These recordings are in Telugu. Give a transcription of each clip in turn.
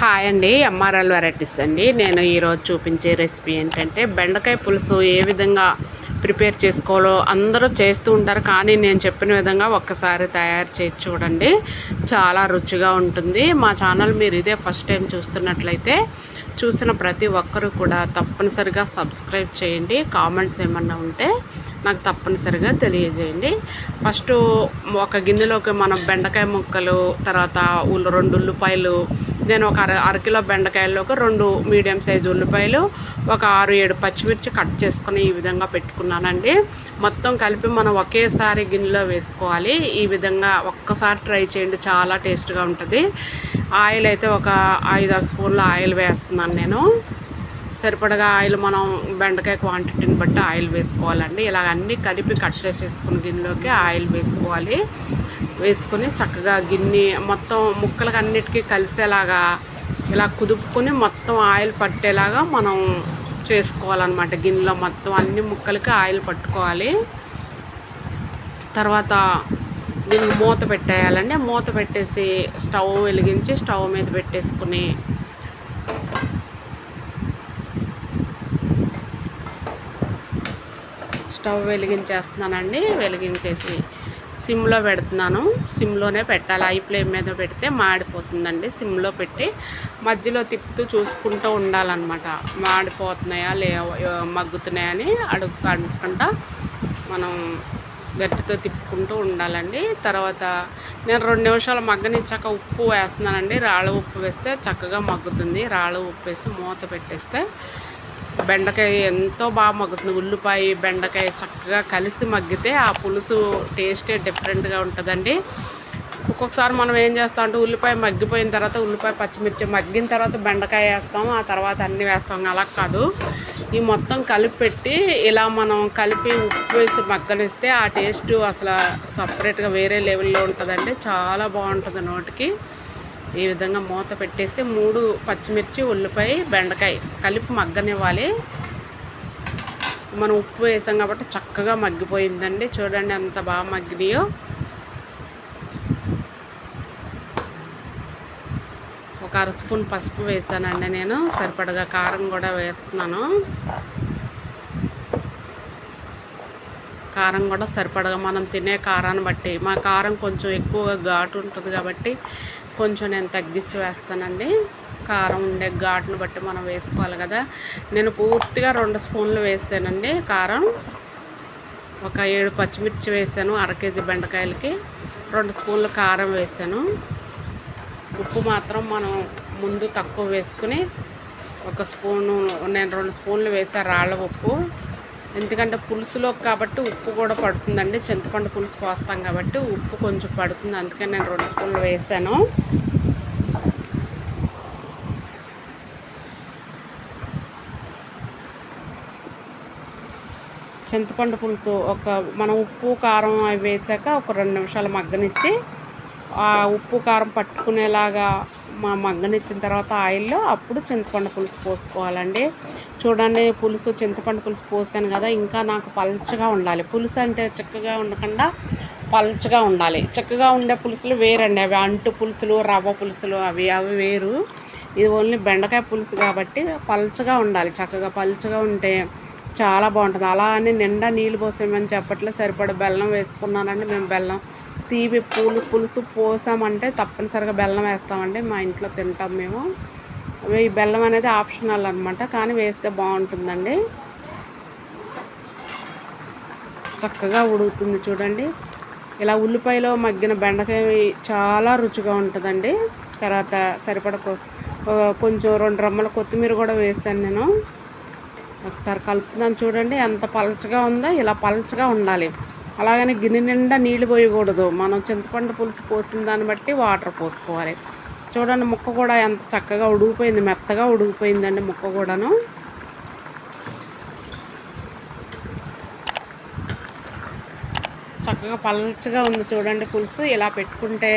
హాయ్ అండి ఎంఆర్ఎల్ వెరైటీస్ అండి. నేను ఈరోజు చూపించే రెసిపీ ఏంటంటే బెండకాయ పులుసు ఏ విధంగా ప్రిపేర్ చేసుకోవాలో అందరూ చేస్తూ ఉంటారు. కానీ నేను చెప్పిన విధంగా ఒక్కసారి తయారు చేసి చూడండి. చాలా రుచిగా ఉంటుంది. మా ఛానల్ మీరు ఇదే ఫస్ట్ టైం చూస్తున్నట్లయితే చూసిన ప్రతి ఒక్కరూ కూడా తప్పనిసరిగా సబ్స్క్రైబ్ చేయండి. కామెంట్స్ ఏమన్నా ఉంటే నాకు తప్పనిసరిగా తెలియజేయండి. ఫస్ట్ ఒక గిన్నెలోకి మనం బెండకాయ ముక్కలు తర్వాత ఉల్లి రెండు ఉల్లిపాయలు నేను ఒక అర అరకిలో బెండకాయల్లోకి రెండు మీడియం సైజు ఉల్లిపాయలు ఒక ఆరు ఏడు పచ్చిమిర్చి కట్ చేసుకుని ఈ విధంగా పెట్టుకున్నానండి. మొత్తం కలిపి మనం ఒకేసారి గిన్నెలో వేసుకోవాలి. ఈ విధంగా ఒక్కసారి ట్రై చేయండి చాలా టేస్ట్గా ఉంటుంది. ఆయిల్ అయితే ఒక ఐదారు స్పూన్ల ఆయిల్ వేస్తున్నాను నేను. సరిపడగా ఆయిల్ మనం బెండకాయ క్వాంటిటీని బట్టి ఆయిల్ వేసుకోవాలండి. ఇలా అన్నీ కలిపి కట్ చేసేసుకుని గిన్నెలోకి ఆయిల్ వేసుకోవాలి. వేసుకొని చక్కగా గిన్నె మొత్తం ముక్కలకి అన్నిటికీ కలిసేలాగా ఇలా కుదుపుకొని మొత్తం ఆయిల్ పట్టేలాగా మనం చేసుకోవాలన్నమాట. గిన్నెలో మొత్తం అన్ని ముక్కలకి ఆయిల్ పట్టుకోవాలి. తర్వాత దీనికి మూత పెట్టేయాలండి. మూత పెట్టేసి స్టవ్ వెలిగించి స్టవ్ మీద పెట్టేసుకుని స్టవ్ వెలిగించేస్తున్నానండి. వెలిగించేసి సిమ్లో పెడుతున్నాను. సిమ్లోనే పెట్టాలి. ఐ ఫ్లేమ్ మీద పెడితే మాడిపోతుందండి. సిమ్లో పెట్టి మధ్యలో తిప్పుతూ చూసుకుంటూ ఉండాలన్నమాట. మాడిపోతున్నాయా లే మగ్గుతున్నాయా అని అడుగు అనుకుంటా మనం గట్టితో తిప్పుకుంటూ ఉండాలండి. తర్వాత నేను రెండు నిమిషాలు మగ్గనిచ్చాక ఉప్పు వేస్తున్నానండి. రాళ్ళ ఉప్పు వేస్తే చక్కగా మగ్గుతుంది. రాళ్ళ ఉప్పు వేసి మూత పెట్టేస్తే బెండకాయ ఎంతో బాగా మగ్గుతుంది. ఉల్లిపాయ బెండకాయ చక్కగా కలిసి మగ్గితే ఆ పులుసు టేస్టే డిఫరెంట్గా ఉంటుందండి. ఒక్కొక్కసారి మనం ఏం చేస్తాం అంటే ఉల్లిపాయ మగ్గిపోయిన తర్వాత ఉల్లిపాయ పచ్చిమిర్చి మగ్గిన తర్వాత బెండకాయ వేస్తాం. ఆ తర్వాత అన్నీ వేస్తాం. అలా కాదు. ఈ మొత్తం కలిపి పెట్టి ఇలా మనం కలిపి ఉప్పు వేసి మగ్గనిస్తే ఆ టేస్ట్ అసలు సపరేట్గా వేరే లెవెల్లో ఉంటుందండి. చాలా బాగుంటుంది నోటికి. ఈ విధంగా మూత పెట్టేసి మూడు పచ్చిమిర్చి ఉల్లిపాయ బెండకాయ కలిపి మగ్గనివ్వాలి. మనం ఉప్పు వేసాం కాబట్టి చక్కగా మగ్గిపోయిందండి. చూడండి ఎంత బాగా మగ్గినాయో. ఒక అర స్పూన్ పసుపు వేసానండి నేను. సరిపడగా కారం కూడా వేస్తున్నాను. కారం కూడా సరిపడగా మనం తినే కారాన్ని బట్టి మా కారం కొంచెం ఎక్కువగా ఘాటు ఉంటుంది కాబట్టి కొంచెం నేను తగ్గించి వేస్తానండి కారం ఉండే ఘాటును బట్టి మనం వేసుకోవాలి కదా. నేను పూర్తిగా రెండు స్పూన్లు వేసానండి కారం. ఒక ఏడు పచ్చిమిర్చి వేసాను అర కేజీ బెండకాయలకి రెండు స్పూన్లు కారం వేసాను. ఉప్పు మాత్రం మనం ముందు తక్కువ వేసుకుని ఒక స్పూను నేను రెండు స్పూన్లు వేసాను రాళ్ళ ఉప్పు. ఎందుకంటే పులుసులో కాబట్టి ఉప్పు కూడా పడుతుందండి. చింతపండు పులుసు పోస్తాం కాబట్టి ఉప్పు కొంచెం పడుతుంది. అందుకని నేను రెండు స్పూన్లు వేసాను. చింతపండు పులుసు ఒక మనం ఉప్పు కారం అవి వేసాక ఒక రెండు నిమిషాలు మగ్గనిచ్చి ఉప్పు కారం పట్టుకునేలాగా మా మగ్గనిచ్చిన తర్వాత ఆయిల్లో అప్పుడు చింతపండు పులుసు పోసుకోవాలండి. చూడండి పులుసు చింతపండు పులుసు పోసాను కదా ఇంకా నాకు పల్చగా ఉండాలి. పులుసు అంటే చిక్కగా ఉండకుండా పల్చగా ఉండాలి. చిక్కగా ఉండే పులుసులు వేరండి. అవి అంటు పులుసులు రవ్వ పులుసులు అవి అవి వేరు. ఇది ఓన్లీ బెండకాయ పులుసు కాబట్టి పల్చగా ఉండాలి. చక్కగా పల్చగా ఉంటే చాలా బాగుంటుంది. అలా అని నిండా నీళ్ళు పోసామని చెప్పట్లే సరిపడ బెల్లం వేసుకున్నానండి. మేము బెల్లం తీపి పూలు పులుసు పోసామంటే తప్పనిసరిగా బెల్లం వేస్తామండి. మా ఇంట్లో తింటాం మేము. ఈ బెల్లం అనేది ఆప్షనల్ అనమాట కానీ వేస్తే బాగుంటుందండి. చక్కగా ఉడుకుతుంది చూడండి. ఇలా ఉల్లిపాయలో మగ్గిన బెండకాయ చాలా రుచిగా ఉంటుందండి. తర్వాత సరిపడ కొంచెం రెండు రమ్మల కొత్తిమీర కూడా వేసాను నేను. ఒకసారి కలుపుతున్నాను చూడండి ఎంత పలచగా ఉందో ఇలా పలచగా ఉండాలి. అలాగని గిన్నె నిండా నీళ్ళు పోయకూడదు. మనం చింతపండు పులుసు పోసిన దాన్ని బట్టి వాటర్ పోసుకోవాలి. చూడండి ముక్క కూడా ఎంత చక్కగా ఉడికిపోయింది మెత్తగా ఉడిగిపోయిందండి ముక్క కూడాను. చక్కగా పలచగా ఉంది చూడండి పులుసు. ఇలా పెట్టుకుంటే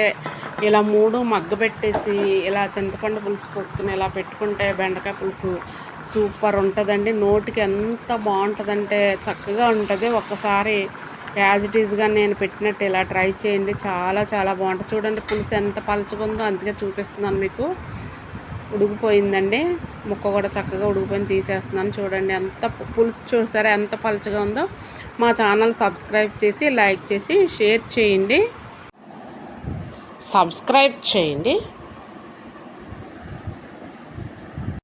ఇలా మూడు మగ్గ పెట్టేసి ఇలా చింతపండు పులుసు పోసుకుని ఇలా పెట్టుకుంటే బెండకాయ పులుసు సూపర్ ఉంటుందండి. నోటికి ఎంత బాగుంటుందంటే చక్కగా ఉంటుంది. ఒక్కసారి యాజ్ ఇట్ ఈజ్గా నేను పెట్టినట్టు ఇలా ట్రై చేయండి. చాలా చాలా బాగుంటుంది. చూడండి పులుసు ఎంత పలుచుకుందో అందుకే చూపిస్తున్నాను మీకు. ఉడికిపోయిందండి. ముక్క కూడా చక్కగా ఉడికిపోయింది తీసేస్తున్నాను. చూడండి ఎంత పులుసు చూసారా ఎంత పలుచగా ఉందో. మా ఛానల్ సబ్స్క్రైబ్ చేసి లైక్ చేసి షేర్ చేయండి. సబ్స్క్రైబ్ చేయండి.